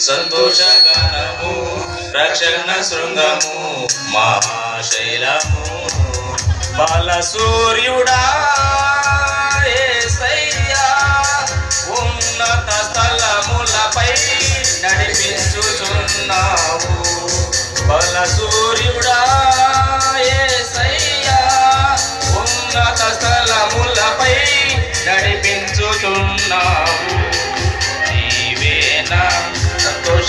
సంతోషగానము రక్షణ శృంగము మహాశైలము. బాల సూర్యుడా ఉన్నత స్థలములపై నడిపించుచున్నావు. బల సూర్యుడా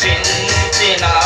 దర్శించిన